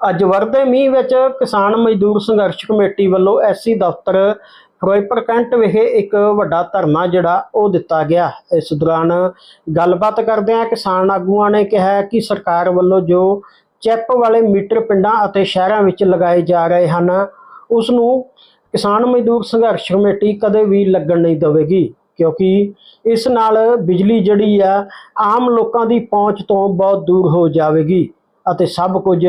ਅੱਜ ਵਰਦੇ ਮੀਂਹ ਵਿੱਚ ਕਿਸਾਨ ਮਜ਼ਦੂਰ ਸੰਘਰਸ਼ ਕਮੇਟੀ ਵੱਲੋਂ ਐਸਸੀ ਦਫ਼ਤਰ ਫਿਰੋਜ਼ਪੁਰ ਕੈਂਟ ਵਿਖੇ ਇੱਕ ਵੱਡਾ ਧਰਨਾ ਜਿਹੜਾ ਉਹ ਦਿੱਤਾ ਗਿਆ। ਇਸ ਦੌਰਾਨ ਗੱਲਬਾਤ ਕਰਦਿਆਂ ਕਿਸਾਨ ਆਗੂਆਂ ਨੇ ਕਿਹਾ ਕਿ ਸਰਕਾਰ ਵੱਲੋਂ ਜੋ ਚੈਪ ਵਾਲੇ ਮੀਟਰ ਪਿੰਡਾਂ ਅਤੇ ਸ਼ਹਿਰਾਂ ਵਿੱਚ ਲਗਾਏ ਜਾ ਰਹੇ ਹਨ, ਉਸ ਨੂੰ ਕਿਸਾਨ ਮਜ਼ਦੂਰ ਸੰਘਰਸ਼ ਕਮੇਟੀ ਕਦੇ ਵੀ ਲੱਗਣ ਨਹੀਂ ਦੇਵੇਗੀ, ਕਿਉਂਕਿ ਇਸ ਨਾਲ ਬਿਜਲੀ ਜਿਹੜੀ ਆ, ਆਮ ਲੋਕਾਂ ਦੀ ਪਹੁੰਚ ਤੋਂ ਬਹੁਤ ਦੂਰ ਹੋ ਜਾਵੇਗੀ ਅਤੇ ਸਭ ਕੁਝ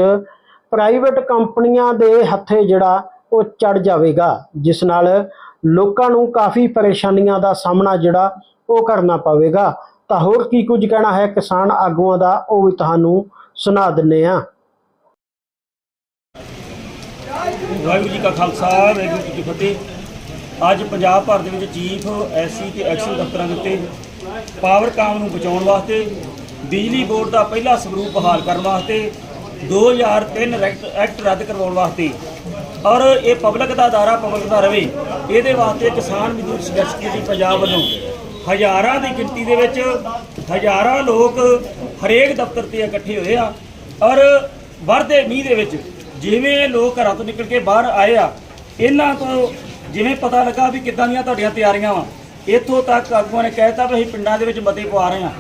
ਪ੍ਰਾਈਵੇਟ ਕੰਪਨੀਆਂ ਦੇ ਹੱਥੇ ਜਿਹੜਾ ਉਹ ਚੜ ਜਾਵੇਗਾ, ਜਿਸ ਨਾਲ ਲੋਕਾਂ ਨੂੰ ਕਾਫੀ ਪਰੇਸ਼ਾਨੀਆਂ ਦਾ ਸਾਹਮਣਾ ਜਿਹੜਾ ਉਹ ਕਰਨਾ ਪਵੇਗਾ। ਤਾਂ ਹੋਰ ਕੀ ਕੁਝ ਕਹਿਣਾ ਹੈ ਕਿਸਾਨ ਆਗੂਆਂ ਦਾ, ਉਹ ਵੀ ਤੁਹਾਨੂੰ ਸੁਣਾ ਦਿੰਨੇ ਆ ਵਾਹਿਗੁਰੂ ਜੀ ਕਾ ਖਾਲਸਾ, ਵਾਹਿਗੁਰੂ ਜੀ ਕੀ ਫਤਿਹ। ਅੱਜ ਪੰਜਾਬ ਭਰ ਦੇ ਵਿੱਚ ਚੀਫ ਐਸਸੀ ਤੇ ਐਕਸ਼ਨ ਦਫ਼ਤਰਾਂ ਦੇ ਉੱਤੇ ਪਾਵਰ ਕਾਮ ਨੂੰ ਬਚਾਉਣ ਵਾਸਤੇ ਬਿਜਲੀ ਬੋਰਡ ਦਾ ਪਹਿਲਾ ਸਰੂਪ ਬਹਾਲ ਕਰਨ ਵਾਸਤੇ 2003 ਰੈਕਟ ਐਕਟ ਰੱਦ ਕਰਵਾਉਣ ਵਾਸਤੇ। ਔਰ ਇਹ ਪਬਲਿਕ ਦਾ ਅਦਾਰਾ ਪਬਲਿਕ ਦਾ ਰਵੇ। ਇਹਦੇ ਵਾਸਤੇ ਕਿਸਾਨ ਮਜ਼ਦੂਰ ਸੰਘਰਸ਼ ਕਮੇਟੀ ਪੰਜਾਬ ਵੱਲੋਂ ਹਜ਼ਾਰਾਂ ਦੀ ਗਿਣਤੀ ਦੇ ਵਿੱਚ ਹਜ਼ਾਰਾਂ ਲੋਕ ਹਰੇਕ ਦਫ਼ਤਰ ਤੇ ਇਕੱਠੇ ਹੋਏ ਆ। ਔਰ ਵਰਦੇ ਮੀਂਹ ਦੇ ਵਿੱਚ ਜਿਵੇਂ ਲੋਕ ਘਰਾਂ ਤੋਂ ਨਿਕਲ ਕੇ ਬਾਹਰ ਆਏ ਆ, ਇਹਨਾਂ ਤੋਂ ਜਿਵੇਂ ਪਤਾ ਲੱਗਾ ਵੀ ਕਿੱਦਾਂ ਦੀਆਂ ਤੁਹਾਡੀਆਂ ਤਿਆਰੀਆਂ ਵਾ। ਇੱਥੋਂ ਤੱਕ ਆਗੂਆਂ ਨੇ ਕਹਿਤਾ ਵੀ ਅਸੀਂ ਪਿੰਡਾਂ ਦੇ ਵਿੱਚ ਮਤੇ ਪਵਾ ਰਹੇ ਆ।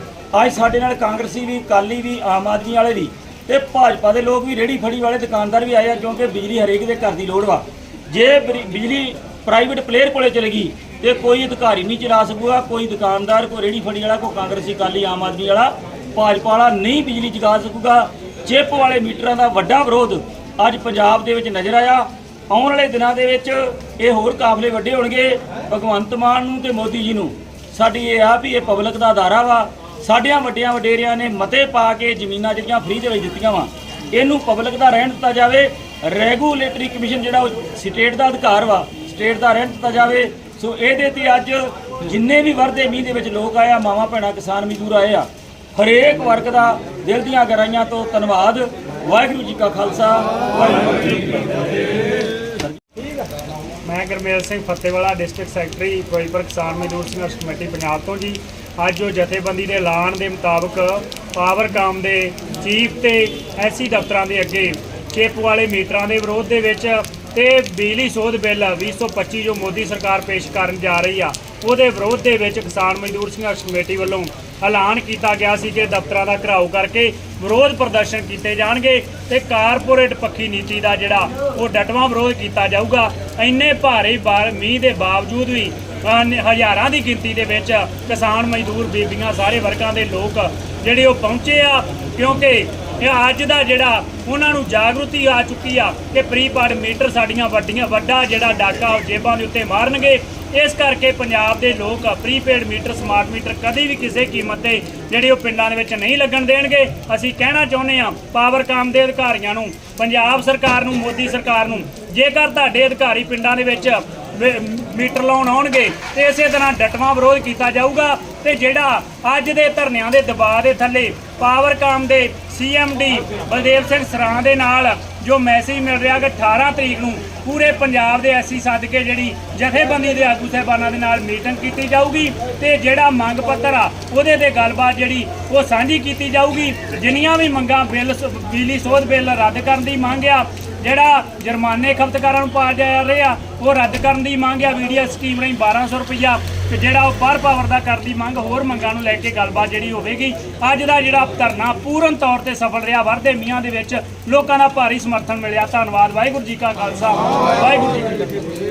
ਅੱਜ ਸਾਡੇ ਨਾਲ ਕਾਂਗਰਸੀ ਵੀ ਕਾਲੀ ਵੀ, ਆਮ ਆਦਮੀ ਵਾਲੇ ਵੀ ਤੇ ਭਾਜਪਾ ਦੇ ਲੋਕ ਵੀ ਰੇੜੀ ਫੜੀ ਵਾਲੇ ਦੁਕਾਨਦਾਰ ਵੀ ਆਏ ਆ, ਕਿਉਂਕਿ ਬਿਜਲੀ ਹਰੇਕ ਦੇ ਘਰ ਦੀ ਲੋੜ ਵਾ। ਜੇ ਬਰੀ- ਬਿਜਲੀ ਪ੍ਰਾਈਵੇਟ ਪਲੇਅਰ ਕੋਲੇ ਚਲੇ ਗਈ, ਤੇ ਕੋਈ ਅਧਿਕਾਰੀ ਨਹੀਂ ਚਲਾ ਸਕੂਗਾ, ਕੋਈ ਦੁਕਾਨਦਾਰ, ਕੋਈ ਰੇੜੀ ਫੜੀ ਵਾਲਾ, ਕੋਈ ਕਾਂਗਰਸੀ ਕਾਲੀ ਆਮ ਆਦਮੀ ਵਾਲਾ, ਭਾਜਪਾ ਵਾਲਾ ਨਹੀਂ ਬਿਜਲੀ ਜਗਾ ਸਕੂਗਾ। ਚਿੱਪ ਵਾਲੇ ਮੀਟਰਾਂ ਦਾ ਵੱਡਾ ਵਿਰੋਧ ਅੱਜ ਪੰਜਾਬ ਦੇ ਵਿੱਚ ਨਜ਼ਰ ਆਇਆ। ਆਉਣ ਵਾਲੇ ਦਿਨਾਂ ਦੇ ਵਿੱਚ ਇਹ ਹੋਰ ਕਾਫਲੇ ਵੱਡੇ ਹੋਣਗੇ। ਭਗਵੰਤ ਮਾਨ ਨੂੰ ਤੇ ਮੋਦੀ ਜੀ ਨੂੰ। ਸਾਡੀ ਇਹ ਆ ਵੀ ਇਹ ਪਬਲਿਕ ਦਾ ਅਦਾਰਾ ਵਾ। ਸਾਡੀਆਂ ਵੱਡੀਆਂ ਵਡੇਰਿਆਂ ਨੇ ਮਤੇ ਪਾ ਕੇ ਜ਼ਮੀਨਾਂ ਜਿਹੜੀਆਂ ਫ੍ਰੀ ਦੇ ਵਿੱਚ ਦਿੱਤੀਆਂ ਵਾ, ਇਹਨੂੰ ਪਬਲਿਕ ਦਾ ਰਹਿਣ ਦਿੱਤਾ ਜਾਵੇ, ਰੈਗੂਲੇਟਰੀ ਕਮਿਸ਼ਨ ਜਿਹੜਾ ਉਹ ਸਟੇਟ ਦਾ ਅਧਿਕਾਰ ਵਾ, ਸਟੇਟ ਦਾ ਰਹਿਣ ਦਿੱਤਾ ਜਾਵੇ। ਸੋ ਇਹਦੇ ਤੇ ਅੱਜ ਜਿੰਨੇ ਵੀ ਵਰਦੇ ਮੀਂਹ ਦੇ ਵਿੱਚ ਲੋਕ ਆਏ ਆ, ਮਾਵਾਂ ਭੈਣਾਂ ਕਿਸਾਨ ਮਜ਼ਦੂਰ ਆਏ ਆ, ਹਰੇਕ ਵਰਗ ਦਾ ਦਿਲ ਦੀਆਂ ਗਹਿਰਾਈਆਂ ਤੋਂ ਧੰਨਵਾਦ। ਵਾਹਿਗੁਰੂ ਜੀ ਕਾ ਖਾਲਸਾ, ਵਾਹਿਗੁਰੂ ਜੀ ਕੀ ਫਤਿਹ। ਮੈਂ ਗੁਰਮੇਲ ਸਿੰਘ ਫਤਿਹਵਾਲਾ, ਡਿਸਟ੍ਰਿਕਟ ਸੈਕਟਰੀ ਫਿਰੋਜ਼ਪੁਰ ਕਿਸਾਨ ਮਜ਼ਦੂਰ ਸੰਘਰਸ਼ ਕਮੇਟੀ ਪੰਜਾਬ ਤੋਂ ਜੀ। ਅੱਜ ਉਹ ਜਥੇਬੰਦੀ ਦੇ ਐਲਾਨ ਦੇ ਮੁਤਾਬਕ ਪਾਵਰਕਾਮ ਦੇ ਚੀਫ ਤੇ ਐਸਸੀ ਦਫ਼ਤਰਾਂ ਦੇ ਅੱਗੇ ਚਿੱਪ ਵਾਲੇ ਮੀਟਰਾਂ ਦੇ ਵਿਰੋਧ ਦੇ ਵਿੱਚ ਤੇ ਬਿਜਲੀ ਸੋਧ ਬਿੱਲ 2025 ਜੋ ਮੋਦੀ ਸਰਕਾਰ ਪੇਸ਼ ਕਰਨ ਜਾ ਰਹੀ ਆ, ਉਹਦੇ ਵਿਰੋਧ ਦੇ ਵਿੱਚ ਕਿਸਾਨ ਮਜ਼ਦੂਰ ਸੰਘਰਸ਼ ਕਮੇਟੀ ਵੱਲੋਂ ਐਲਾਨ ਕੀਤਾ ਗਿਆ ਸੀ ਕਿ ਦਫ਼ਤਰਾਂ ਦਾ ਘਰਾਓ ਕਰਕੇ ਵਿਰੋਧ ਪ੍ਰਦਰਸ਼ਨ ਕੀਤੇ ਜਾਣਗੇ ਤੇ ਕਾਰਪੋਰੇਟ ਪੱਖੀ ਨੀਤੀ ਦਾ ਜਿਹੜਾ ਉਹ ਡਟਵਾਂ ਵਿਰੋਧ ਕੀਤਾ ਜਾਊਗਾ, ਇੰਨੇ ਭਾਰੇ ਬਾ- ਮੀਂਹ ਦੇ ਬਾਵਜੂਦ ਵੀ ਹਜ਼ਾਰਾਂ ਦੀ ਗਿਣਤੀ ਦੇ ਵਿੱਚ ਕਿਸਾਨ ਮਜ਼ਦੂਰ ਬੀਬੀਆਂ, ਸਾਰੇ ਵਰਗਾਂ ਦੇ ਲੋਕ ਜਿਹੜੇ ਉਹ ਪਹੁੰਚੇ ਆ, ਕਿਉਂਕਿ ਇਹ ਅੱਜ ਦਾ ਜਿਹੜਾ ਉਹਨਾਂ ਨੂੰ ਜਾਗਰੂਤੀ ਆ ਚੁੱਕੀ ਆ ਕਿ ਪ੍ਰੀਪਾਡ ਮੀਟਰ ਸਾਡੀਆਂ ਵੱਡੀਆਂ, ਵੱਡਾ ਜਿਹੜਾ ਡਾਕਾ ਉਹ ਜੇਬਾਂ ਦੇ ਉੱਤੇ ਮਾਰਨਗੇ। ਇਸ ਕਰਕੇ ਪੰਜਾਬ ਦੇ ਲੋਕ ਪ੍ਰੀਪੇਡ ਮੀਟਰ, ਸਮਾਰਟ ਮੀਟਰ ਕਦੇ ਵੀ ਕਿਸੇ ਕੀਮਤ ਤੇ ਜਿਹੜੇ ਉਹ ਪਿੰਡਾਂ ਦੇ ਵਿੱਚ ਨਹੀਂ ਲੱਗਣ ਦੇਣਗੇ। ਅਸੀਂ ਕਹਿਣਾ ਚਾਹੁੰਦੇ ਆ ਪਾਵਰਕਾਮ ਦੇ ਅਧਿਕਾਰੀਆਂ ਨੂੰ, ਪੰਜਾਬ ਸਰਕਾਰ ਨੂੰ, ਮੋਦੀ ਸਰਕਾਰ ਨੂੰ, ਜੇਕਰ ਤੁਹਾਡੇ ਅਧਿਕਾਰੀ ਪਿੰਡਾਂ ਦੇ ਵਿੱਚ ਮੀਟਰ ਲਾਉਣ ਆਉਣਗੇ ਤੇ ਇਸੇ ਤਰ੍ਹਾਂ ਡਟਵਾਂ ਵਿਰੋਧ ਕੀਤਾ ਜਾਊਗਾ ਤੇ ਜਿਹੜਾ ਅੱਜ ਦੇ ਧਰਨਿਆਂ ਦੇ ਦਬਾਅ ਦੇ ਥੱਲੇ ਪਾਵਰਕਾਮ ਦੇ ਸੀਐਮਡੀ ਬਲਦੇਵ ਸਿੰਘ ਸਰਾਂ ਦੇ ਨਾਲ ਜੋ ਮੈਸੇਜ ਮਿਲ ਰਿਹਾ ਕਿ 18 ਤਰੀਕ ਨੂੰ ਪੂਰੇ ਪੰਜਾਬ ਦੇ ਐਸੀ ਸਦਕੇ ਜਿਹੜੀ ਜਥੇਬੰਦੀ ਦੇ ਆਗੂ ਸਾਹਿਬਾਨਾਂ ਦੇ ਨਾਲ ਮੀਟਿੰਗ ਕੀਤੀ ਜਾਊਗੀ ਤੇ ਜਿਹੜਾ ਮੰਗ ਪੱਤਰ ਆ ਉਹਦੇ ਤੇ ਗੱਲਬਾਤ ਜਿਹੜੀ ਉਹ ਸਾਂਝੀ ਕੀਤੀ ਜਾਊਗੀ। ਜਿੰਨੀਆਂ ਵੀ ਮੰਗਾਂ ਬਿੱਲ ਬਿਜਲੀ ਸੋਧ ਬਿੱਲ ਰੱਦ ਕਰਨ ਦੀ ਮੰਗ ਆ ਜਿਹੜਾ ਜੁਰਮਾਨੇ ਖਪਤਕਾਰਾਂ ਨੂੰ ਪਾ ਜਾ ਰਿਹਾ ਉਹ ਰੱਦ ਕਰਨ ਦੀ ਮੰਗ ਆ। ਵੀਡੀਓ ਸਕੀਮ ਰਾਹੀਂ 1200 ਰੁਪਈਆ ਤੇ ਜਿਹੜਾ ਉਹ ਪਰ ਪਾਵਰ ਦਾ ਕਰਨ ਦੀ ਮੰਗ, ਹੋਰ ਮੰਗਾਂ ਨੂੰ ਲੈ ਕੇ ਗੱਲਬਾਤ ਜਿਹੜੀ ਹੋਵੇਗੀ। ਅੱਜ ਦਾ ਜਿਹੜਾ ਧਰਨਾ ਪੂਰਨ ਤੌਰ ਤੇ ਸਫਲ ਰਿਹਾ। ਵਰਦੇ ਮੀਆਂ ਦੇ ਵਿੱਚ ਲੋਕਾਂ ਦਾ ਭਾਰੀ ਸਮਰਥਨ ਮਿਲਿਆ। ਧੰਨਵਾਦ। ਵਾਹਿਗੁਰੂ ਜੀ ਕਾ ਖਾਲਸਾ। ਵਾਹਿਗੁਰੂ ਜੀ ਕੀ ਫਤਿਹ।